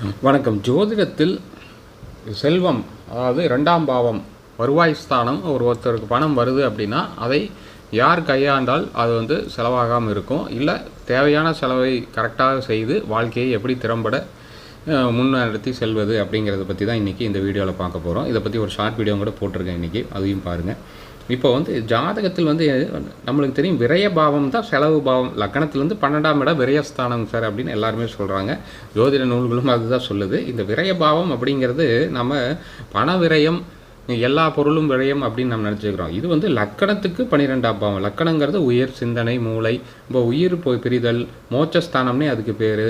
வணக்கம். ஜோதிடத்தில் செல்வம் அதாவது ரெண்டாம் பாவம் வருவாய் ஸ்தானம் ஒரு ஒருத்தருக்கு பணம் வருது அப்படின்னா அதை யார் கையாண்டால் அது வந்து செலவாகாமல் இருக்கும். இல்லை தேவையான செலவை கரெக்டாக செய்து வாழ்க்கையை எப்படி திறம்பட முன்னெடுத்து செல்வது அப்படிங்கிறத பற்றி தான் இன்றைக்கி இந்த வீடியோவில் பார்க்க போகிறோம் இதை பற்றி ஒரு ஷார்ட் வீடியோ கூட போட்டிருக்கேன் இன்றைக்கி அதையும் பாருங்கள் இப்போ வந்து ஜாதகத்தில் வந்து நம்மளுக்கு தெரியும் விரய பாவம் தான் செலவு பாவம். லக்கணத்திலேருந்து பன்னெண்டாம் இடம் விரயஸ்தானம் சார் அப்படின்னு எல்லாருமே சொல்கிறாங்க ஜோதிட நூல்களும் அதுதான் சொல்லுது. இந்த விரய பாவம் அப்படிங்கிறது நம்ம பண விரயம் எல்லா பொருளும் விரயம் அப்படின்னு நம்ம நினச்சிக்கிறோம். இது வந்து லக்கணத்துக்கு பன்னிரெண்டாம் பாவம். லக்கணங்கிறது உயிர் சிந்தனை மூளை இப்போ உயிர் போய் பிரிதல் மோட்சஸ்தானம்னே அதுக்கு பேர்.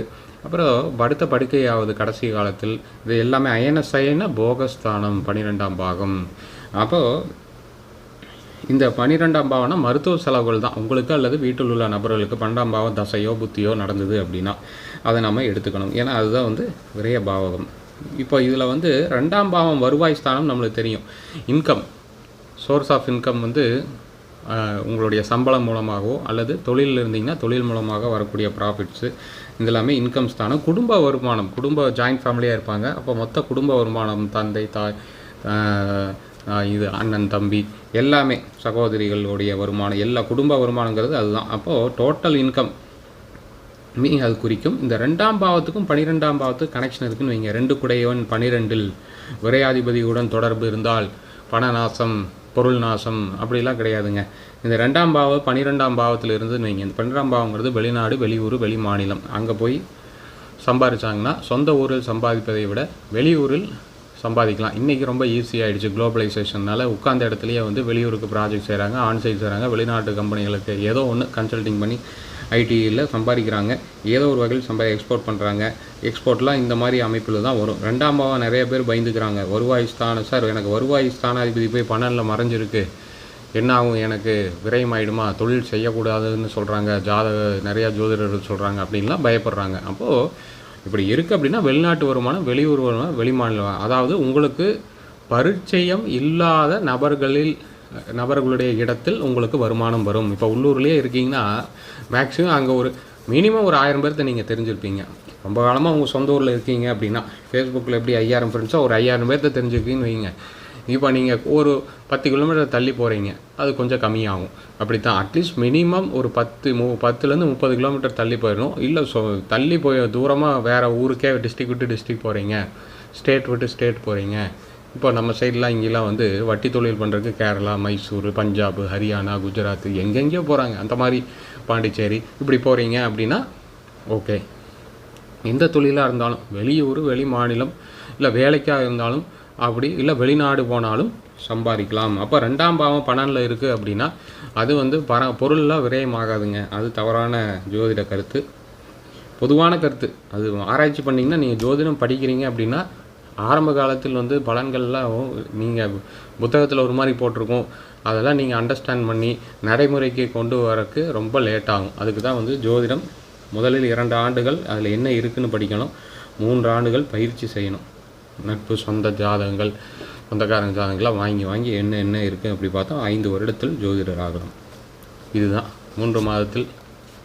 அப்புறம் படுத்த படுக்கையாவது கடைசி காலத்தில் இது எல்லாமே அயன சயன போகஸ்தானம் பன்னிரெண்டாம் பாகம். அப்போது இந்த பன்னிரெண்டாம் பாவம்னா மருத்துவ செலவுகள் தான். உங்களுக்கு அல்லது வீட்டில் உள்ள நபர்களுக்கு பன்னெண்டாம் பாவம் தசையோ புத்தியோ நடந்தது அப்படின்னா அதை நம்ம எடுத்துக்கணும். ஏன்னா அதுதான் வந்து விரைய பாவகம். இப்போ இதில் வந்து ரெண்டாம் பாவம் வருவாய் ஸ்தானம் நம்மளுக்கு தெரியும். இன்கம் சோர்ஸ் ஆஃப் இன்கம் வந்து உங்களுடைய சம்பளம் மூலமாகவோ அல்லது தொழிலில் இருந்தீங்கன்னா தொழில் மூலமாக வரக்கூடிய ப்ராஃபிட்ஸு இதெல்லாமே இன்கம் ஸ்தானம். குடும்ப வருமானம். குடும்ப ஜாயிண்ட் ஃபேமிலியாக இருப்பாங்க. அப்போ மொத்த குடும்ப வருமானம் தந்தை தாய் இது அண்ணன் தம்பி எல்லாமே சகோதரிகளுடைய வருமானம் எல்லா குடும்ப வருமானங்கிறது அதுதான். அப்போது டோட்டல் இன்கம் மீ அது குறிக்கும். இந்த ரெண்டாம் பாவத்துக்கும் பனிரெண்டாம் பாவத்துக்கு கனெக்ஷன் இருக்குன்னு வைங்க. ரெண்டு குடையவன் பனிரெண்டில் விரையாதிபதியுடன் தொடர்பு இருந்தால் பண நாசம் பொருள் நாசம் அப்படிலாம் கிடையாதுங்க. இந்த ரெண்டாம் பாவம் பன்னிரெண்டாம் பாவத்தில் இருந்துன்னு வைங்க. இந்த பன்னிரெண்டாம் பாவங்கிறது வெளிநாடு வெளியூர் வெளி மாநிலம் அங்கே போய் சம்பாதிச்சாங்கன்னா சொந்த ஊரில் சம்பாதிப்பதை விட வெளியூரில் சம்பாதிக்கலாம். இன்றைக்கி ரொம்ப ஈஸியாகிடுச்சு குளோபலைசேஷனால் உட்காந்த இடத்துலையே வந்து வெளியூருக்கு ப்ராஜெக்ட் செய்கிறாங்க ஆன்சைட் செய்கிறாங்க வெளிநாட்டு கம்பெனிகளுக்கு ஏதோ ஒன்று கன்சல்டிங் பண்ணி ஐடியில் சம்பாதிக்கிறாங்க. ஏதோ ஒரு வகையில் சம்பாதி எக்ஸ்போர்ட் பண்ணுறாங்க எக்ஸ்போர்ட்லாம் இந்த மாதிரி அமைப்பில் தான் வரும். ரெண்டாம் பாவம் நிறைய பேர் பயந்துக்கிறாங்க. வருவாய் ஸ்தான சார் எனக்கு வருவாய் ஸ்தானாதிபதி போய் பன்னெண்டில் மறைஞ்சிருக்கு. என்ன ஆகும்? எனக்கு விரயமாயிடுமா? தொழில் செய்யக்கூடாதுன்னு சொல்கிறாங்க ஜாதக நிறையா ஜோதிடர்கள் சொல்கிறாங்க அப்படின்லாம் பயப்படுறாங்க. அப்போது இப்படி இருக்குது அப்படின்னா வெளிநாட்டு வருமானம் வெளியூர் வருமானம் வெளிமாநில அதாவது உங்களுக்கு பரிச்சயம் இல்லாத நபர்களில் நபர்களுடைய இடத்தில் உங்களுக்கு வருமானம் வரும். இப்போ உள்ளூர்லேயே இருக்கீங்கன்னா மேக்ஸிமம் அங்கே ஒரு மினிமம் ஒரு ஆயிரம் பேர்த்த நீங்கள் தெரிஞ்சிருப்பீங்க. ரொம்ப காலமாக உங்கள் சொந்த ஊரில் இருக்கீங்க அப்படின்னா ஃபேஸ்புக்கில் எப்படி ஐயாயிரம் ஃப்ரெண்ட்ஸோ ஒரு ஐயாயிரம் பேர்த்த தெரிஞ்சிருக்கீங்கன்னு வைங்க. இப்போ நீங்கள் ஒரு பத்து கிலோமீட்டர் தள்ளி போகிறீங்க அது கொஞ்சம் கம்மியாகும். அப்படி தான் அட்லீஸ்ட் மினிமம் ஒரு பத்து மு பத்துலேருந்து முப்பது கிலோமீட்டர் தள்ளி போயிடணும். இல்லை சொ தள்ளி போய் தூரமாக வேறு ஊருக்கே டிஸ்ட்ரிக் விட்டு டிஸ்ட்ரிக் போகிறீங்க ஸ்டேட் விட்டு ஸ்டேட் போகிறீங்க இப்போ நம்ம சைட்லாம் இங்கெல்லாம் வந்து வட்டி தொழில் பண்ணுறதுக்கு கேரளா மைசூர் பஞ்சாப் ஹரியானா குஜராத் எங்கெங்கேயோ போகிறாங்க அந்த மாதிரி பாண்டிச்சேரி இப்படி போகிறீங்க அப்படின்னா ஓகே. எந்த தொழிலாக இருந்தாலும் வெளியூர் வெளி மாநிலம் இல்லை வேலைக்காக இருந்தாலும் அப்படி இல்லை வெளிநாடு போனாலும் சம்பாதிக்கலாம். அப்போ ரெண்டாம் பாவம் பணனில் இருக்குது அப்படின்னா அது வந்து பர பொருள்லாம் விரயமாகாதுங்க. அது தவறான ஜோதிட கருத்து. பொதுவான கருத்து. அது ஆராய்ச்சி பண்ணிங்கன்னா நீங்கள் ஜோதிடம் படிக்கிறீங்க அப்படின்னா ஆரம்ப காலத்தில் வந்து பலன்கள்லாம் நீங்கள் புத்தகத்தில் ஒரு மாதிரி போட்டிருக்கோம். அதெல்லாம் நீங்கள் அண்டர்ஸ்டாண்ட் பண்ணி நடைமுறைக்கு கொண்டு வரக்கு ரொம்ப லேட் ஆகும். அதுக்கு தான் வந்து ஜோதிடம் முதலில் இரண்டு ஆண்டுகள் அதில் என்ன இருக்குதுன்னு படிக்கணும். மூன்று ஆண்டுகள் பயிற்சி செய்யணும். நட்பு சொந்த ஜாதகங்கள் சொந்தக்காரங்க ஜாதகங்கள்லாம் வாங்கி வாங்கி என்ன என்ன இருக்குது அப்படி பார்த்தா ஐந்து வருடத்தில் ஜோதிடர் ஆகலாம் இதுதான். மூன்று மாதத்தில்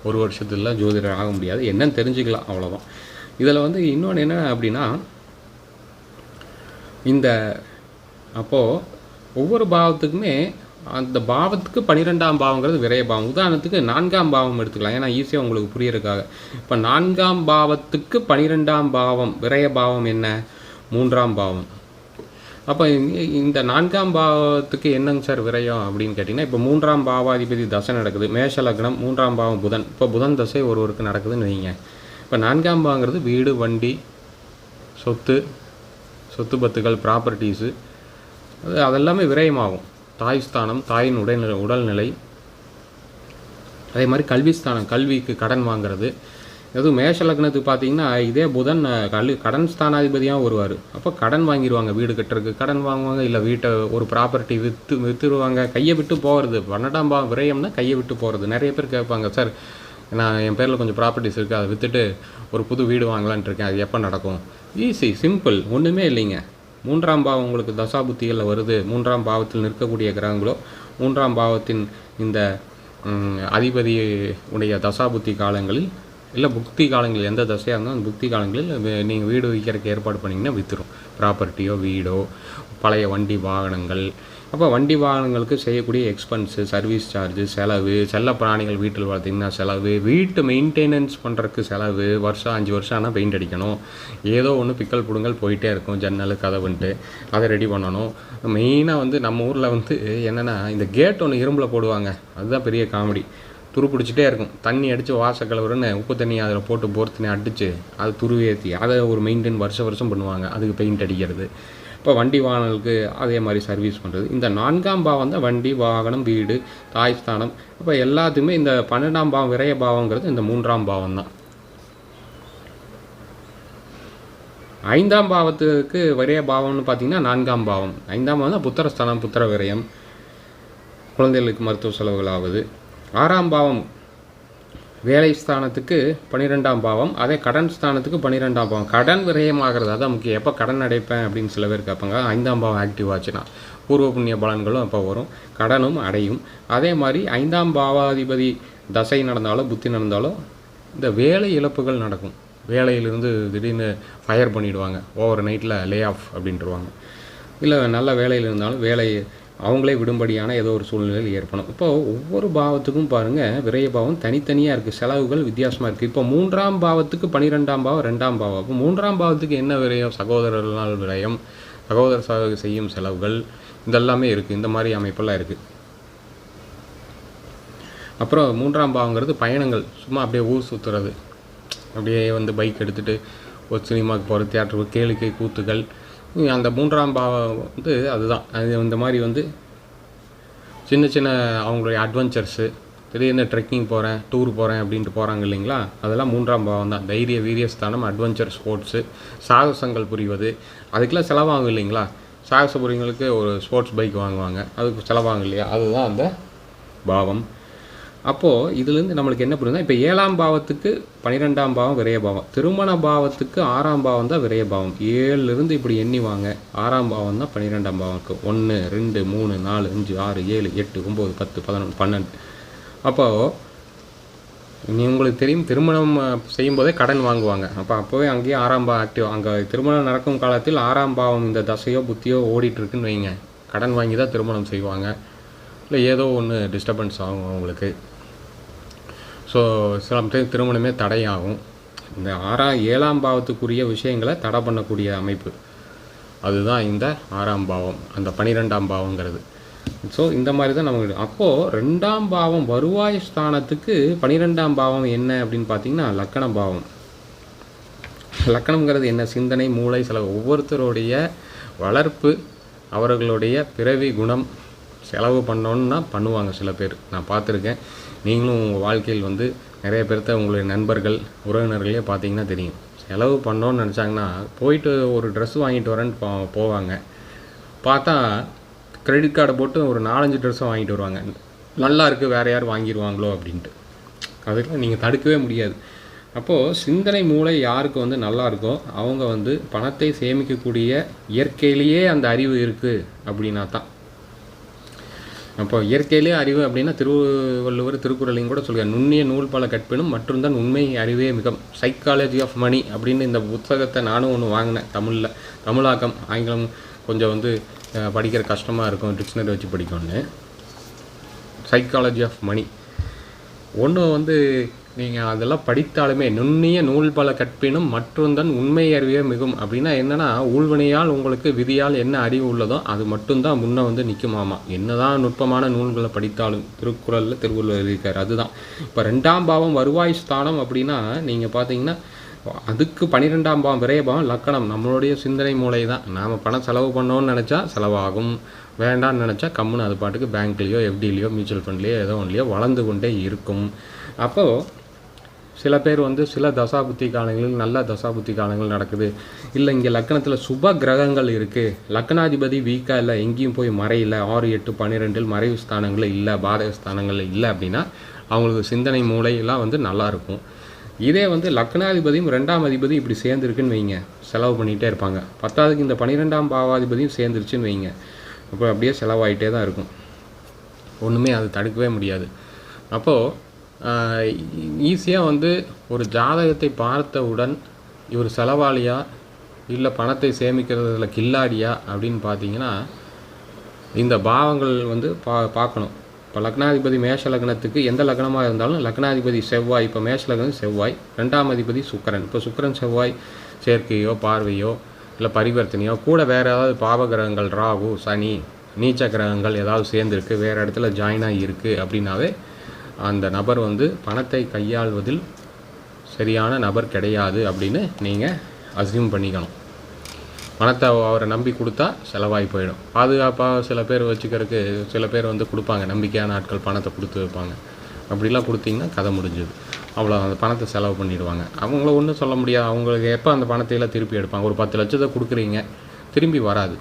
ஒரு வருஷத்துல ஜோதிடர் ஆக முடியாது. என்னன்னு தெரிஞ்சுக்கலாம் அவ்வளோதான் இதில் வந்து இன்னொன்று என்ன அப்படின்னா இந்த அப்போது ஒவ்வொரு பாவத்துக்குமே அந்த பாவத்துக்கு பன்னிரெண்டாம் பாவங்கிறது விரைய பாவம். உதாரணத்துக்கு நான்காம் பாவம் எடுத்துக்கலாம். ஏன்னா ஈஸியாக உங்களுக்கு புரியறதுக்காக. இப்போ நான்காம் பாவத்துக்கு பன்னிரெண்டாம் பாவம் விரைய பாவம் என்ன? மூன்றாம் பாவம். அப்போ இந்த நான்காம் பாவத்துக்கு என்னங்க சார் விரயம் அப்படின்னு கேட்டிங்கன்னா இப்போ மூன்றாம் பாவாதிபதி தசை நடக்குது. மேஷ லக்னம் மூன்றாம் பாவம் புதன். இப்போ புதன் தசை ஒருவருக்கு நடக்குதுன்னு வைங்க. இப்போ நான்காம் பாவங்கிறது வீடு வண்டி சொத்து சொத்து பத்துகள் ப்ராப்பர்ட்டிஸு அது அதெல்லாமே விரயமாகும். தாய் ஸ்தானம் தாயின் உடல்நிலை உடல்நிலை. அதே மாதிரி கல்வி ஸ்தானம் கல்விக்கு கடன் வாங்குறது. எதுவும் மேஷ லக்னத்துக்கு பார்த்தீங்கன்னா இதே புதன் கல் கல்வி கடன் ஸ்தானாதிபதியாக வருவார். அப்போ கடன் வாங்கிடுவாங்க வீடு கட்டுறதுக்கு கடன் வாங்குவாங்க இல்லை வீட்டை ஒரு ப்ராப்பர்ட்டி விற்று விற்றுருவாங்க கையை விட்டு போகிறது பன்னெண்டாம் பா விரயம்னா கையை விட்டு போகிறது நிறைய பேர் கேட்பாங்க சார் நான் என் பேரில் கொஞ்சம் ப்ராப்பர்ட்டிஸ் இருக்குது அதை விற்றுட்டு ஒரு புது வீடு வாங்கலான்ட்டு இருக்கேன் அது எப்போ நடக்கும்? ஈஸி சிம்பிள் ஒன்றுமே இல்லைங்க. மூன்றாம் பாவம் உங்களுக்கு தசாபுத்திகளில் வருது. மூன்றாம் பாவத்தில் நிற்கக்கூடிய கிரகங்களோ மூன்றாம் பாவத்தின் இந்த அதிபதி உடைய தசாபுத்தி காலங்களில் இல்லை புக்தி காலங்கள் எந்த தசையாக இருந்தாலும் அந்த புக்தி காலங்களில் நீங்கள் வீடு விற்கிறதுக்கு ஏற்பாடு பண்ணிங்கன்னா விற்றுரும் ப்ராப்பர்ட்டியோ வீடோ பழைய வண்டி வாகனங்கள். அப்போ வண்டி வாகனங்களுக்கு செய்யக்கூடிய எக்ஸ்பென்ஸு சர்வீஸ் சார்ஜு செலவு செல்ல பிராணிகள் வீட்டில் வளர்த்திங்கன்னா செலவு வீட்டு மெயின்டெனன்ஸ் பண்ணுறதுக்கு செலவு வருஷம் அஞ்சு வருஷம் ஆனால் பெயிண்ட் அடிக்கணும். ஏதோ ஒன்று பிக்கல் புடுங்கல் போயிட்டே இருக்கும் ஜன்னல் கதவுன்ட்டு அதை ரெடி பண்ணணும். மெயினாக வந்து நம்ம ஊரில் வந்து என்னென்னா இந்த கேட் ஒன்று இரும்பில் போடுவாங்க. அதுதான் பெரிய காமெடி துரு பிடிச்சிட்டே இருக்கும். தண்ணி அடித்து வாச கலவருன்னு உப்பு தண்ணி அதில் போட்டு போர் தண்ணி அடித்து அது துருவேற்றி ஏற்றி அதை ஒரு மெயின்டைன் வருஷம் வருஷம் பண்ணுவாங்க. அதுக்கு பெயிண்ட் அடிக்கிறது. இப்போ வண்டி வாகனங்களுக்கு அதே மாதிரி சர்வீஸ் பண்ணுறது இந்த நான்காம் பாவம் தான் வண்டி வாகனம் வீடு தாய் ஸ்தானம். அப்போ எல்லாத்துக்குமே இந்த பன்னெண்டாம் பாவம் விரைய பாவங்கிறது இந்த மூன்றாம் பாவம் தான். ஐந்தாம் பாவத்துக்கு விரைய பாவம்னு பார்த்தீங்கன்னா நான்காம் பாவம். ஐந்தாம் பாவம் தான் புத்திரஸ்தானம் புத்திர விரயம் குழந்தைகளுக்கு மருத்துவ செலவுகள் ஆகுது ஆறாம் பாவம். வேலை ஸ்தானத்துக்கு பன்னிரெண்டாம் பாவம் அதே கடன் ஸ்தானத்துக்கு பன்னிரெண்டாம் பாவம். கடன் விரயமாகிறது அதான் முக்கியம். எப்போ கடன் அடைப்பேன் அப்படின்னு சில பேர் கேட்பாங்க. ஐந்தாம் பாவம் ஆக்டிவ் ஆச்சுன்னா. பூர்வ புண்ணிய பலன்களும் அப்போ வரும். கடனும் அடையும். அதே மாதிரி ஐந்தாம் பாவாதிபதி தசை நடந்தாலும் புத்தி நடந்தாலும் இந்த வேலை இழப்புகள் நடக்கும். வேலையிலிருந்து திடீர்னு ஃபயர் பண்ணிவிடுவாங்க ஓவர் நைட்டில் லே ஆஃப் அப்படின்ட்டுருவாங்க இல்லை நல்ல வேலையில் இருந்தாலும் வேலை அவங்களே விடும்படியான ஏதோ ஒரு சூழ்நிலையில் ஏற்படும் இப்போ ஒவ்வொரு பாவத்துக்கும் பாருங்கள் விரைய பாவம் தனித்தனியாக இருக்குது செலவுகள் வித்தியாசமாக இருக்குது இப்போ மூன்றாம் பாவத்துக்கு பனிரெண்டாம் பாவம் ரெண்டாம் பாவம். அப்போ மூன்றாம் பாவத்துக்கு என்ன விரயம்? சகோதரர்களால் விரயம். சகோதர சக செய்யும் செலவுகள் இதெல்லாமே இருக்குது இந்த மாதிரி அமைப்பெல்லாம் இருக்குது அப்புறம் மூன்றாம் பாவங்கிறது பயணங்கள். சும்மா அப்படியே ஊர் சுற்றுறது அப்படியே வந்து பைக் எடுத்துகிட்டு ஒரு சினிமாவுக்கு போகிற தியேட்டருக்கு கேளிக்கை கூத்துகள். அந்த மூன்றாம் பாவம் வந்து அதுதான். அது இந்த மாதிரி வந்து சின்ன சின்ன அவங்களுடைய அட்வென்ச்சர்ஸு திடீர்னு ட்ரெக்கிங் போகிறேன் டூர் போகிறேன் அப்படின்ட்டு போகிறாங்க இல்லைங்களா? அதெல்லாம் மூன்றாம் பாவம் தான். தைரிய வீரியஸ்தானம் அட்வென்ச்சர் ஸ்போர்ட்ஸு சாகசங்கள் புரிவது. அதுக்கெல்லாம் செலவாகும் இல்லைங்களா? சாகச புரிங்களுக்கு ஒரு ஸ்போர்ட்ஸ் பைக் வாங்குவாங்க. அதுக்கு செலவாகும் இல்லையா? அதுதான் அந்த பாவம். அப்போது இதுலேருந்து நம்மளுக்கு என்ன புரியுதுன்னா இப்போ ஏழாம் பாவத்துக்கு பன்னிரெண்டாம் பாவம் விரைய பாவம். திருமண பாவத்துக்கு ஆறாம் பாவம் தான் விரைய பாவம். ஏழுலேருந்து இப்படி எண்ணி வாங்க. ஆறாம் பாவம் தான் பன்னிரெண்டாம் இருக்குது ஒன்று ரெண்டு மூணு நாலு அஞ்சு ஆறு ஏழு எட்டு ஒம்பது பத்து பதினொன்று பன்னெண்டு. அப்போது நீ உங்களுக்கு தெரியும் திருமணம் செய்யும்போதே கடன் வாங்குவாங்க. அப்போ அப்போவே அங்கேயே ஆறாம் பாவம் ஆக்டிவ் அங்கே திருமணம் நடக்கும் காலத்தில் ஆறாம் பாவம் இந்த தசையோ புத்தியோ ஓடிட்டுருக்குன்னு வைங்க. கடன் வாங்கி தான் திருமணம் செய்வாங்க. இல்லை ஏதோ ஒன்று டிஸ்டர்பன்ஸ் ஆகும் அவங்களுக்கு. ஸோ சில டைம் திருமணமே தடையாகும். இந்த ஆறாம் ஏழாம் பாவத்துக்குரிய விஷயங்களை தடை பண்ணக்கூடிய அமைப்பு. அதுதான் இந்த ஆறாம் பாவம் அந்த பனிரெண்டாம் பாவங்கிறது. ஸோ இந்த மாதிரி தான் நமக்கு அப்போது ரெண்டாம் பாவம் வருவாய் ஸ்தானத்துக்கு பனிரெண்டாம் பாவம் என்ன அப்படின்னு பார்த்தீங்கன்னா லக்கண பாவம். லக்கணங்கிறது என்ன? சிந்தனை மூளை சில ஒவ்வொருத்தருடைய வளர்ப்பு அவர்களுடைய பிறவி குணம் செலவு பண்ணோன்னா பண்ணுவாங்க சில பேர். நான் பார்த்துருக்கேன். நீங்களும் உங்கள் வாழ்க்கையில் வந்து நிறைய பேர்த்த உங்களுடைய நண்பர்கள் உறவினர்களே பார்த்தீங்கன்னா தெரியும். செலவு பண்ணோன்னு நினச்சாங்கன்னா போயிட்டு ஒரு ட்ரெஸ் வாங்கிட்டு வரேன்னு போ போவாங்க. பார்த்தா க்ரெடிட் கார்டை போட்டு ஒரு நாலஞ்சு ட்ரெஸ்ஸும் வாங்கிட்டு வருவாங்க. நல்லா இருக்குது வேறு யார் வாங்கிடுவாங்களோ அப்படின்ட்டு. அதுக்கெலாம் நீங்கள் தடுக்கவே முடியாது. அப்போது சிந்தனை மூளை யாருக்கு வந்து நல்லா இருக்கோ அவங்க வந்து பணத்தை சேமிக்கக்கூடிய இயற்கையிலேயே அந்த அறிவு இருக்குது அப்படின்னா தான். அப்போ இயற்கையிலே அறிவு அப்படின்னா திருவள்ளுவர் திருக்குறளையும் கூட சொல்லுவார் நுண்ணிய நூல் பல கற்பினும் மற்றும் தான் உண்மை அறிவே மிகவும் சைக்காலஜி ஆஃப் மணி அப்படின்னு இந்த புத்தகத்தை நானும் ஒன்று வாங்கினேன் தமிழில். தமிழாக்கம் ஆங்கிலம் கொஞ்சம் வந்து படிக்கிற கஷ்டமாக இருக்கும் டிக்ஷனரி வச்சு படிக்கணும்னு. சைக்காலஜி ஆஃப் மணி ஒன்று வந்து நீங்கள் அதெல்லாம் படித்தாலுமே நுண்ணிய நூல் பல கற்பினும் மற்றொந்தன் உண்மை அறிவே மிகும். அப்படின்னா என்னென்னா ஊழ்வினையால் உங்களுக்கு விதியால் என்ன அறிவு உள்ளதோ அது மட்டும்தான் முன்னே வந்து நிற்குமாமா என்னதான் நுட்பமான நூல்களை படித்தாலும் திருக்குறளில் திருவள்ளுவர் இருக்கார் அதுதான். இப்போ ரெண்டாம் பாவம் வருவாய் ஸ்தானம் அப்படின்னா நீங்கள் பார்த்தீங்கன்னா அதுக்கு பன்னிரெண்டாம் பாவம் விரயபாவம் லக்கணம் நம்மளுடைய சிந்தனை மூளை தான் நாம் பணம் செலவு பண்ணோன்னு நினச்சா செலவாகும். வேண்டாம்னு நினச்சா கம்முன்னு அது பாட்டுக்கு பேங்க்லேயோ எஃப்டிலேயோ மியூச்சுவல் ஃபண்ட்லேயோ ஏதோ ஒன்றுலையோ வளர்ந்து கொண்டே இருக்கும். அப்போது சில பேர் வந்து சில தசாபுத்தி காலங்களில் நல்ல தசாபுத்தி காலங்கள் நடக்குது. இல்லை இங்கே லக்கணத்தில் சுப கிரகங்கள் இருக்குது லக்னாதிபதி வீக்காக இல்லை எங்கேயும் போய் மறையில. ஆறு எட்டு பன்னிரெண்டில் மறைவு ஸ்தானங்கள் இல்லை பாதக ஸ்தானங்கள் இல்லை அப்படின்னா அவங்களுக்கு சிந்தனை மூளையெல்லாம் வந்து நல்லாயிருக்கும் இதே வந்து லக்னாதிபதியும் ரெண்டாம் அதிபதியும் இப்படி சேர்ந்துருக்குன்னு வைங்க. செலவு பண்ணிகிட்டே இருப்பாங்க. பத்தாவதுக்கு இந்த பன்னிரெண்டாம் பாவாதிபதியும் சேர்ந்துருச்சுன்னு வைங்க. அப்போ அப்படியே செலவாகிட்டே தான் இருக்கும். ஒன்றுமே அது தடுக்கவே முடியாது. அப்போது ஈஸியாக வந்து ஒரு ஜாதகத்தை பார்த்தவுடன் இவர் செலவாளியா இல்லை பணத்தை சேமிக்கிறதுல கில்லாடியா அப்படின்னு பார்த்தீங்கன்னா இந்த பாவங்கள் வந்து பா பார்க்கணும் இப்போ லக்னாதிபதி மேஷ லக்னத்துக்கு எந்த லக்னமாக இருந்தாலும் லக்னாதிபதி செவ்வாய் இப்போ மேஷ லக்னம் செவ்வாய் ரெண்டாம் அதிபதி சுக்கரன். இப்போ சுக்கரன் செவ்வாய் சேர்க்கையோ பார்வையோ இல்லை பரிவர்த்தனையோ கூட வேறு ஏதாவது பாவ கிரகங்கள் ராகு சனி நீச்ச கிரகங்கள் ஏதாவது சேர்ந்துருக்கு வேறு இடத்துல ஜாயின் இருக்குது அப்படின்னாவே அந்த நபர் வந்து பணத்தை கையாள்வதில் சரியான நபர் கிடையாது அப்படின்னு நீங்கள் அசியூம் பண்ணிக்கணும். பணத்தை அவரை நம்பி கொடுத்தா செலவாகி போயிடும். பாதுகாப்பாக சில பேர் வச்சுக்கிறதுக்கு சில பேர் வந்து கொடுப்பாங்க. நம்பிக்கையான ஆட்கள் பணத்தை கொடுத்து வைப்பாங்க. அப்படிலாம் கொடுத்தீங்கன்னா கதை முடிஞ்சுது. அவ்வளோ அந்த பணத்தை செலவு பண்ணிடுவாங்க. அவங்கள ஒன்றும் சொல்ல முடியாது. அவங்களுக்கு எப்போ அந்த பணத்தையெல்லாம் திருப்பி எடுப்பாங்க? ஒரு பத்து லட்சத்தை கொடுக்குறீங்க. திரும்பி வராது.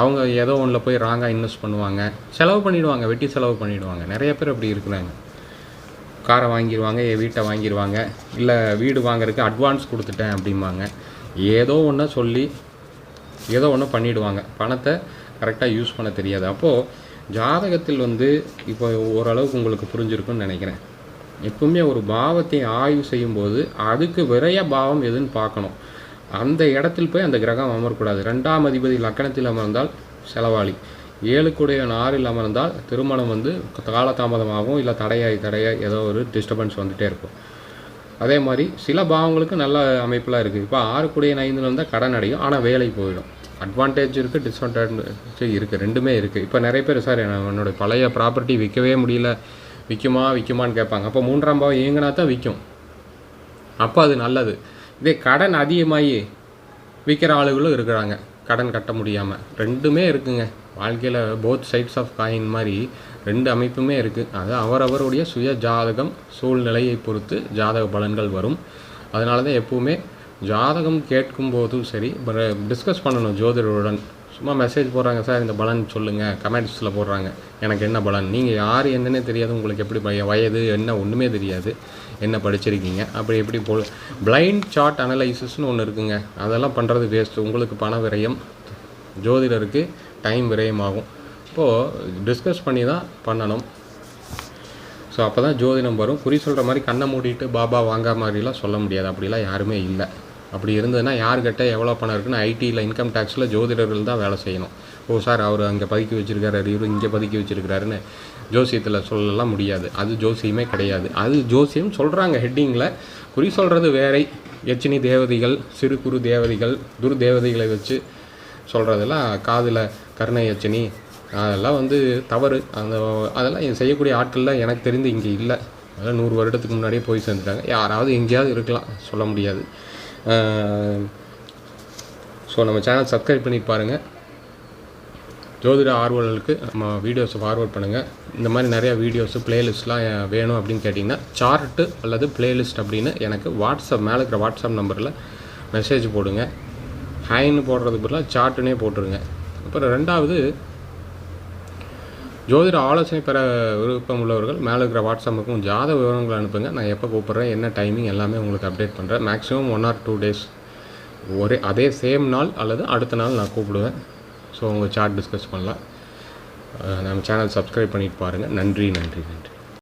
அவங்க ஏதோ ஒன்றில் போய் ராங்காக இன்வெஸ்ட் பண்ணுவாங்க. செலவு பண்ணிவிடுவாங்க வெட்டி செலவு பண்ணிவிடுவாங்க நிறைய பேர் அப்படி இருக்கிறாங்க. காரை வாங்கிடுவாங்க என் வீட்டை வாங்கிடுவாங்க இல்லை வீடு வாங்குறதுக்கு அட்வான்ஸ் கொடுத்துட்டேன் அப்படிம்பாங்க. ஏதோ ஒன்று சொல்லி ஏதோ ஒன்று பண்ணிவிடுவாங்க பணத்தை கரெக்டாக யூஸ் பண்ண தெரியாது. அப்போது ஜாதகத்தில் வந்து இப்போ ஓரளவுக்கு உங்களுக்கு புரிஞ்சிருக்குன்னு நினைக்கிறேன். எப்பவுமே ஒரு பாவத்தை ஆய்வு செய்யும்போது அதுக்கு விரைய பாவம் எதுன்னு பார்க்கணும். அந்த இடத்தில் போய் அந்த கிரகம் அமரக்கூடாது. ரெண்டாம் அதிபதி லக்கணத்தில் அமர்ந்தால் செலவாளி. ஏழுக்குடைய ஆறில் அமர்ந்தால் திருமணம் வந்து காலதாமதமாகவும் இல்லை தடையாய் தடையாய் ஏதோ ஒரு டிஸ்டர்பன்ஸ் வந்துகிட்டே இருக்கும். அதே மாதிரி சில பாவங்களுக்கு நல்ல அமைப்பெலாம் இருக்குது இப்போ ஆறுக்குடைய ஐந்தில் வந்தால் கடன் அடையும். ஆனால் வேலை போயிடும். அட்வான்டேஜ் இருக்குது டிஸ்அட்வான்டேஜ் இருக்குது ரெண்டுமே இருக்குது இப்போ நிறைய பேர் சார் என்னோடய பழைய ப்ராப்பர்ட்டி விற்கவே முடியல. விற்குமா விற்குமான்னு கேட்பாங்க. அப்போ மூன்றாம் பாவம் இயங்கினா தான் விற்கும் அப்போ அது நல்லது. இதே கடன் அதிகமாகி விற்கிற ஆளுகளும் இருக்கிறாங்க. கடன் கட்ட முடியாமல் ரெண்டுமே இருக்குங்க. வாழ்க்கையில் போத் சைட்ஸ் ஆஃப் காயின் மாதிரி ரெண்டு அமைப்புமே இருக்குது அது அவரவருடைய சுய ஜாதகம் சூழ்நிலையை பொறுத்து ஜாதக பலன்கள் வரும். அதனால தான் எப்போவுமே ஜாதகம் கேட்கும்போதும் சரி டிஸ்கஸ் பண்ணணும் ஜோதிடருடன். சும்மா மெசேஜ் போடுறாங்க சார் இந்த பலன் சொல்லுங்கள் கமெண்ட்ஸில் போடுறாங்க. எனக்கு என்ன பலன்? நீங்கள் யார் என்னன்னே தெரியாது. உங்களுக்கு எப்படி பய- வயது என்ன ஒன்றுமே தெரியாது. என்ன படிச்சிருக்கீங்க? அப்படி எப்படி போ பிளைண்ட் சார்ட் அனலைசிஸ்னு ஒன்று இருக்குங்க. அதெல்லாம் பண்ணுறது வேஸ்ட்டு உங்களுக்கு பண விரயம் ஜோதிடருக்கு டைம் விரயமாகும். இப்போது டிஸ்கஸ் பண்ணி தான் பண்ணணும். ஸோ அப்போ தான் ஜோதிடம் வரும். குறி சொல்கிற மாதிரி கண்ணை மூடிட்டு பாபா வாங்க மாதிரிலாம் சொல்ல முடியாது. அப்படிலாம் யாருமே இல்லை. அப்படி இருந்ததுன்னா யார்கிட்ட எவ்வளோ பணம் இருக்குன்னு ஐடியில் இன்கம் டேக்ஸில் ஜோதிடர்கள் தான் வேலை செய்யணும். ஓ சார் அவர் அங்கே பதுக்கி வச்சுருக்காரு இவர் இங்கே பதுக்கி வச்சுருக்காருன்னு ஜோசியத்தில் சொல்லலாம் முடியாது. அது ஜோசியமே கிடையாது. அது ஜோசியம் சொல்கிறாங்க ஹெட்டிங்கில் குறி சொல்கிறது வேறை. எச்சினி தேவதைகள் சிறு குறு தேவதைகள் துர் தேவதைகளை வச்சு சொல்கிறதெல்லாம் காதில் கருணை எச்சினி அதெல்லாம் வந்து தவறு. அந்த அதெல்லாம் செய்யக்கூடிய ஆட்கள்லாம் எனக்கு தெரிந்து இங்கே இல்லை. அதெல்லாம் நூறு வருடத்துக்கு முன்னாடியே போய் சேர்ந்துட்டாங்க. யாராவது எங்கேயாவது இருக்கலாம். சொல்ல முடியாது. ஸோ நம்ம சேனல் சப்ஸ்கிரைப் பண்ணி பாருங்கள் ஜோதிட ஆர்வலர்களுக்கு நம்ம வீடியோஸை ஃபார்வர்ட் பண்ணுங்கள் இந்த மாதிரி நிறையா வீடியோஸு பிளேலிஸ்ட்லாம் வேணும் அப்படின்னு கேட்டிங்கன்னா சார்ட்டு அல்லது பிளேலிஸ்ட் அப்படின்னு எனக்கு வாட்ஸ்அப் மேலே இருக்கிற வாட்ஸ்அப் நம்பரில் மெசேஜ் போடுங்க. ஹைன்னு போடுறதுக்கு பதிலாக சார்ட்டுனே போட்டுருங்க. அப்புறம் ரெண்டாவது ஜோதிட ஆலோசனை பெற விருப்பம் உள்ளவர்கள் மேலே இருக்கிற வாட்ஸ்அப்புக்கும் ஜாத விவரங்களை அனுப்புங்க. நான் எப்போ கூப்பிட்றேன் என்ன டைமிங் எல்லாமே உங்களுக்கு அப்டேட் பண்ணுறேன் maximum one or two days ஒரே அதே சேம் நாள் அல்லது அடுத்த நாள் நான் கூப்பிடுவேன். ஸோ உங்கள் சார்ட் டிஸ்கஸ் பண்ணலாம். நம்ம சேனல் சப்ஸ்கிரைப் பண்ணிட்டு பாருங்கள் நன்றி நன்றி நன்றி.